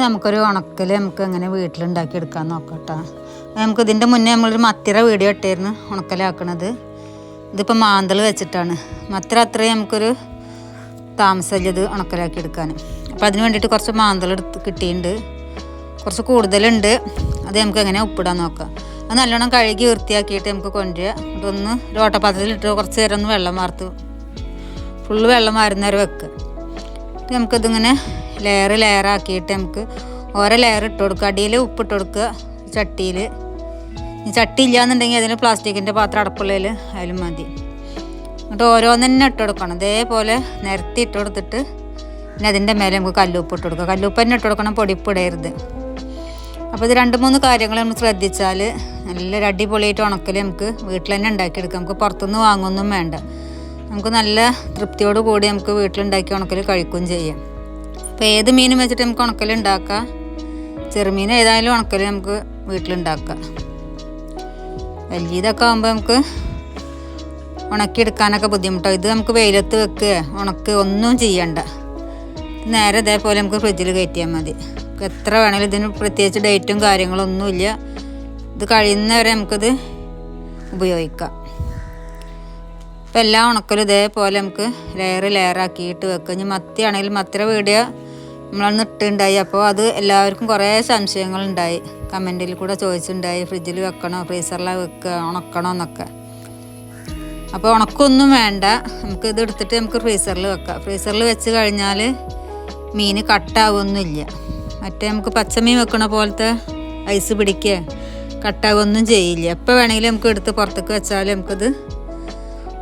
നമുക്കൊരു ഉണക്കൽ നമുക്ക് എങ്ങനെ വീട്ടിലുണ്ടാക്കി എടുക്കാൻ നോക്കട്ടോ. നമുക്ക് ഇതിന്റെ മുന്നേ നമ്മളൊരു മത്തിര വീഡിയോ ഇട്ടായിരുന്നു ഉണക്കലാക്കണത്. ഇതിപ്പോൾ മാന്തൽ വെച്ചിട്ടാണ്. മത്തിര അത്രയും നമുക്കൊരു താമസമില്ല ഇത് ഉണക്കലാക്കി എടുക്കാൻ. അപ്പോൾ അതിന് വേണ്ടിയിട്ട് കുറച്ച് മാന്തൽ എടുത്ത് കിട്ടിയിട്ടുണ്ട്. കുറച്ച് കൂടുതലുണ്ട്. അത് നമുക്ക് എങ്ങനെ ഉപ്പിടാൻ നോക്കാം. അത് നല്ലോണം കഴുകി വൃത്തിയാക്കിയിട്ട് നമുക്ക് കൊണ്ടുവരിക. ഇതൊന്ന് ഒരു ഓട്ടപാത്രത്തിലിട്ട് കുറച്ച് നേരം ഒന്ന് വെള്ളം വാർത്ത്. ഫുള്ള് വെള്ളം വാരുന്നേരം വെക്കുക നമുക്കിതിങ്ങനെ ലെയർ ലെയർ ആക്കിയിട്ട് നമുക്ക് ഓരോ ലെയർ ഇട്ട് കൊടുക്കുക. അടിയിൽ ഉപ്പ് ഇട്ട് കൊടുക്കുക ചട്ടിയിൽ. ചട്ടി ഇല്ലാന്നുണ്ടെങ്കിൽ അതിന് പ്ലാസ്റ്റിക്കിന്റെ പാത്രം അടപ്പുള്ളതിൽ അതിലും മതി. എന്നിട്ട് ഓരോന്ന് തന്നെ ഇട്ട് കൊടുക്കണം. ഇതേപോലെ നിരത്തി ഇട്ട് കൊടുത്തിട്ട് പിന്നെ അതിന്റെ മേലെ നമുക്ക് കല്ലുപ്പ് ഇട്ട് കൊടുക്കുക. കല്ലുപ്പ് തന്നെ ഇട്ട് കൊടുക്കണം പൊടിപ്പ് ഇടരുത്. അപ്പോൾ ഇത് രണ്ട് മൂന്ന് കാര്യങ്ങൾ നമ്മൾ ശ്രദ്ധിച്ചാൽ നല്ലൊരു അടിപൊളിയായിട്ട് ഉണക്കൽ നമുക്ക് വീട്ടിൽ തന്നെ ഉണ്ടാക്കിയെടുക്കാം. നമുക്ക് പുറത്തുനിന്ന് വാങ്ങുമൊന്നും വേണ്ട. നമുക്ക് നല്ല തൃപ്തിയോട് കൂടി നമുക്ക് വീട്ടിലുണ്ടാക്കി ഉണക്കൽ കഴിക്കുകയും ചെയ്യാം. അപ്പോൾ ഏത് മീനും വെച്ചിട്ട് നമുക്ക് ഉണക്കൽ ഉണ്ടാക്കാം? ചെറുമീൻ ഏതായാലും ഉണക്കൽ നമുക്ക് വീട്ടിലുണ്ടാക്കാം വലിയതൊക്കെ ആകുമ്പോൾ നമുക്ക് ഉണക്കിയെടുക്കാനൊക്കെ ബുദ്ധിമുട്ടാണ് ഇത് നമുക്ക് വെയിലത്ത് വെക്കുക ഉണക്ക് ഒന്നും ചെയ്യണ്ട. നേരെ ഇതേപോലെ നമുക്ക് ഫ്രിഡ്ജിൽ കയറ്റിയാൽ മതി. എത്ര വേണമെങ്കിലും ഇതിന് പ്രത്യേകിച്ച് ഡേറ്റും കാര്യങ്ങളൊന്നുമില്ല ഇത് കഴിയുന്നവരെ നമുക്കിത് ഉപയോഗിക്കാം. ഇപ്പം എല്ലാ ഉണക്കലും ഇതേപോലെ നമുക്ക് ലെയർ ലെയറാക്കിയിട്ട് വെക്കുക ഇനി മത്തി ആണെങ്കിലും മത്തിയുടെ വീഡിയോ നമ്മളന്ന് ഇട്ടുണ്ടായി അപ്പോൾ അത് എല്ലാവർക്കും കുറേ സംശയങ്ങളുണ്ടായി. കമന്റിൽ കൂടെ ചോദിച്ചിട്ടുണ്ടായി ഫ്രിഡ്ജിൽ വെക്കണോ? ഫ്രീസറിലാണ് വെക്കുക? ഉണക്കണോ? എന്നൊക്കെ. അപ്പോൾ ഉണക്കൊന്നും വേണ്ട. നമുക്ക് ഇത് എടുത്തിട്ട് നമുക്ക് ഫ്രീസറിൽ വെക്കാം. ഫ്രീസറിൽ വെച്ച് കഴിഞ്ഞാൽ മീൻ കട്ടാവൊന്നുമില്ല. മറ്റേ നമുക്ക് പച്ചമീൻ വെക്കണ പോലത്തെ ഐസ് പിടിക്കുക കട്ടാവൊന്നും ചെയ്യില്ല. എപ്പോൾ വേണമെങ്കിലും നമുക്ക് എടുത്ത് പുറത്തേക്ക് വെച്ചാൽ നമുക്കത്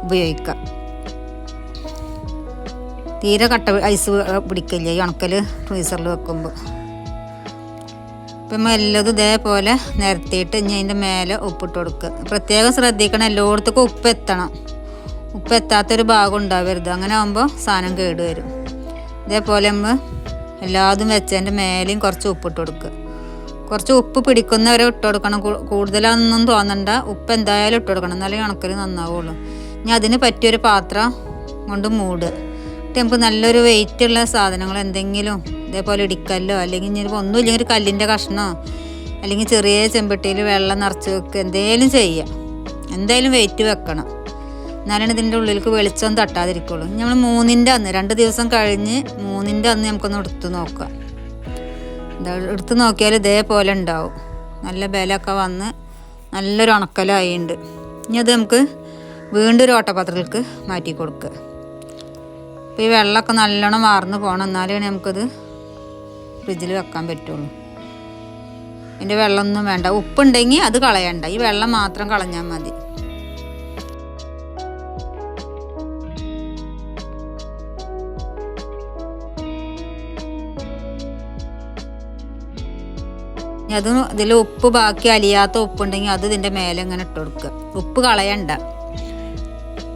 ഉപയോഗിക്കാം. തീരെ കട്ട ഐസ് പിടിക്കില്ല ഈ ഉണക്കൽ ഫ്രീസറിൽ വെക്കുമ്പോൾ ഇപ്പം എല്ലതും ഇതേപോലെ നിരത്തിയിട്ട് ഇനി അതിന്റെ മേലെ ഉപ്പിട്ട് കൊടുക്കുക. പ്രത്യേകം ശ്രദ്ധിക്കണം എല്ലായിടത്തേക്കും ഉപ്പ് എത്തണം. ഉപ്പ് എത്താത്തൊരു ഭാഗം ഉണ്ടാവരുത്. അങ്ങനെ ആകുമ്പോൾ സാധനം കേടുവരും ഇതേപോലെ നമ്മൾ എല്ലാതും വെച്ചതിന്റെ മേലെയും കുറച്ച് ഉപ്പിട്ട് കൊടുക്കുക. കുറച്ച് ഉപ്പ് പിടിക്കുന്നവരെ ഇട്ട് കൊടുക്കണം. കൂടുതലൊന്നും തോന്നണ്ട. ഉപ്പ് എന്തായാലും ഇട്ട് കൊടുക്കണം. എന്നാലേ കണക്കിൽ നന്നാവുള്ളൂ. ഇനി അതിന് പറ്റിയൊരു പാത്രം കൊണ്ട് മൂടുക. നമുക്ക് നല്ലൊരു വെയിറ്റ് ഉള്ള സാധനങ്ങൾ എന്തെങ്കിലും ഇതേപോലെ ഇടിക്കല്ലോ അല്ലെങ്കിൽ ഇനി ഒന്നും ഇല്ലെങ്കിൽ ഒരു കല്ലിന്റെ കഷ്ണമോ അല്ലെങ്കിൽ ചെറിയ ചെമ്പട്ടിയിൽ വെള്ളം നിറച്ച് വെക്കുക എന്തേലും ചെയ്യുക എന്തായാലും വെയിറ്റ് വെക്കണം. എന്നാലാണ് ഇതിന്റെ ഉള്ളിലേക്ക് വെളിച്ചം തട്ടാതിരിക്കുള്ളൂ. നമ്മൾ മൂന്നിന്റെ അന്ന് രണ്ട് ദിവസം കഴിഞ്ഞ് മൂന്നിന്റെ അന്ന് നമുക്കൊന്ന് എടുത്തു നോക്കാം. എടുത്ത് നോക്കിയാൽ ഇതേപോലെ ഉണ്ടാവും. നല്ല ബലമൊക്കെ വന്ന് നല്ലൊരു ഉണക്കലായിട്ടുണ്ട് ഇനി അത് നമുക്ക് വീണ്ടും ഒരു ഓട്ടപാത്രത്തിലേക്ക് മാറ്റി കൊടുക്കുക അപ്പോൾ ഈ വെള്ളമൊക്കെ നല്ലോണം വാർന്ന് പോകണം എന്നാലേ നമുക്കത് ഫ്രിഡ്ജിൽ വെക്കാൻ പറ്റുള്ളൂ. ഇതിന്റെ വെള്ളമൊന്നും വേണ്ട. ഉപ്പുണ്ടെങ്കിൽ അത് കളയണ്ട. ഈ വെള്ളം മാത്രം കളഞ്ഞാൽ മതി. അത് ഇതിൽ ഉപ്പ് ബാക്കി അലിയാത്ത ഉപ്പുണ്ടെങ്കിൽ അത് ഇതിന്റെ മേലെ ഇങ്ങനെ ഇട്ട് കൊടുക്കുക ഉപ്പ് കളയണ്ട.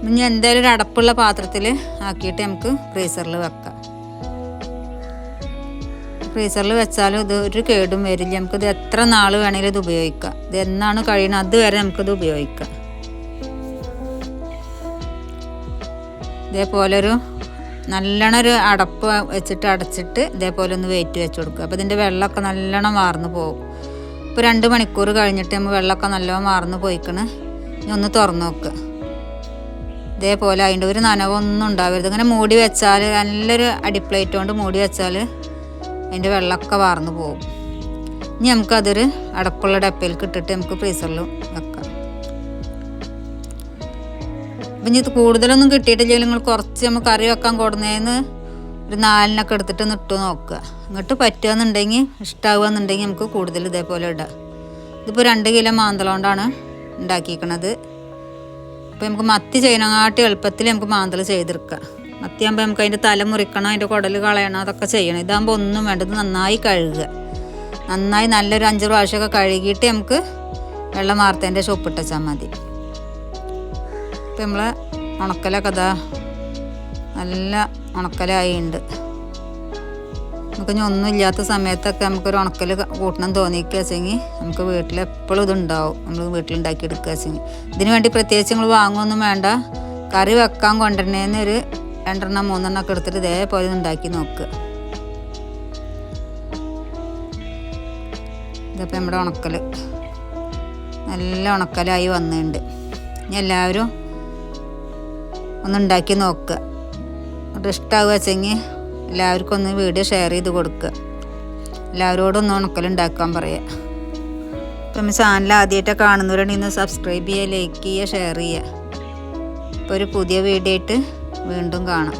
ഇനി എന്തായാലും ഒരു അടപ്പുള്ള പാത്രത്തിൽ ആക്കിയിട്ട് നമുക്ക് ഫ്രീസറിൽ വെക്കാം. ഫ്രീസറിൽ വെച്ചാലും ഇത് ഒരു കേടും വരില്ല. നമുക്കിത് എത്ര നാൾ വേണമെങ്കിലും ഇത് ഉപയോഗിക്കാം. ഇത് എന്നാണ് കഴിയുന്നത് അതുവരെ നമുക്കിത് ഉപയോഗിക്കാം. ഇതേപോലെ ഒരു നല്ലോണം ഒരു അടപ്പ് വെച്ചിട്ട് അടച്ചിട്ട് ഇതേപോലെ ഒന്ന് വെയിറ്റ് വെച്ച് കൊടുക്കുക. അപ്പോൾ ഇതിന്റെ വെള്ളമൊക്കെ നല്ലോണം വാർന്നു പോകും. ഇപ്പോൾ രണ്ട് മണിക്കൂർ കഴിഞ്ഞിട്ട് നമ്മൾ വെള്ളമൊക്കെ നല്ലോണം വാർന്ന് പോയിക്കണ്. ഇനി ഒന്ന് തുറന്നു നോക്കുക ഇതേപോലെ അതിന്റെ ഒരു നനവൊന്നും ഉണ്ടാവരുത്. ഇങ്ങനെ മൂടി വെച്ചാൽ നല്ലൊരു അടിപ്ലേറ്റ് കൊണ്ട് മൂടി വെച്ചാൽ അതിന്റെ വെള്ളമൊക്കെ വാർന്നു പോകും. ഇനി നമുക്കതൊരു അടപ്പുള്ള ഡപ്പയിലേക്ക് ഇട്ടിട്ട് നമുക്ക് ഫ്രീസറിൽ വെക്കാം. അപ്പം ഇനി ഇത് കൂടുതലൊന്നും കിട്ടിയിട്ടില്ലെങ്കിൽ നിങ്ങൾ കുറച്ച് നമുക്ക് കറി വെക്കാൻ കൊടുന്നതിന് ഒരു നാലിനൊക്കെ എടുത്തിട്ട് ഒന്ന് ഇട്ട് നോക്കുക. ഇങ്ങോട്ട് പറ്റുകയെന്നുണ്ടെങ്കിൽ ഇഷ്ടമാവുകയെന്നുണ്ടെങ്കിൽ നമുക്ക് കൂടുതൽ ഇതേപോലെ ഇടാം. ഇതിപ്പോൾ രണ്ട് കിലോ മാന്തളം കൊണ്ടാണ് ഉണ്ടാക്കിയിരിക്കണത്. അപ്പോൾ നമുക്ക് മത്തി ചെയ്യണങ്ങാട്ടി എളുപ്പത്തിൽ നമുക്ക് മാന്തൽ ചെയ്തെടുക്കാം. മത്തിയാകുമ്പോൾ നമുക്ക് അതിന്റെ തല മുറിക്കണം അതിന്റെ കുടൽ കളയണം അതൊക്കെ ചെയ്യണം. ഇതാകുമ്പോൾ ഒന്നും വേണ്ടത് നന്നായി കഴുകുക. നന്നായി നല്ലൊരു അഞ്ച് പ്രാവശ്യമൊക്കെ കഴുകിയിട്ട് നമുക്ക് വെള്ളം വാർത്തേന്റെ ചൊപ്പിട്ടാൽ മതി. ഇപ്പം നമ്മൾ ഉണക്കലൊക്കെ ഇതാ നല്ല ഉണക്കലായിട്ടുണ്ട് നമുക്ക് ഇനി ഒന്നും ഇല്ലാത്ത സമയത്തൊക്കെ നമുക്കൊരു ഉണക്കൽ കൂട്ടണം തോന്നിക്കുക വെച്ചെങ്കിൽ നമുക്ക് വീട്ടിൽ എപ്പോഴും ഇതുണ്ടാവും. നമ്മൾ വീട്ടിലുണ്ടാക്കി എടുക്കുക വെച്ചെങ്കിൽ ഇതിന് വേണ്ടി പ്രത്യേകിച്ച് നിങ്ങൾ വാങ്ങുമൊന്നും വേണ്ട. കറി വെക്കാൻ കൊണ്ടുവരണേന്ന് ഒരു രണ്ടെണ്ണം മൂന്നെണ്ണം ഒക്കെ എടുത്തിട്ട് ഇതേപോലെ ഉണ്ടാക്കി നോക്കുക ഇതിപ്പോൾ നമ്മുടെ ഉണക്കൽ നല്ല ഉണക്കലായി വന്നിട്ടുണ്ട്. ഇനി എല്ലാവരും ഒന്നുണ്ടാക്കി നോക്കുക ഇഷ്ടമാവുക വെച്ചെങ്കിൽ എല്ലാവർക്കും ഒന്ന് വീഡിയോ ഷെയർ ചെയ്ത് കൊടുക്കുക എല്ലാവരോടും ഒന്ന് ഉണക്കലുണ്ടാക്കാൻ പറയുക അപ്പം ചാനൽ ആദ്യമായിട്ട് കാണുന്നവരുണ്ടെങ്കിൽ ഒന്ന് സബ്സ്ക്രൈബ് ചെയ്യുക ലൈക്ക് ചെയ്യുക ഷെയർ ചെയ്യുക. ഇപ്പോൾ ഒരു പുതിയ വീഡിയോ ആയിട്ട് വീണ്ടും കാണാം.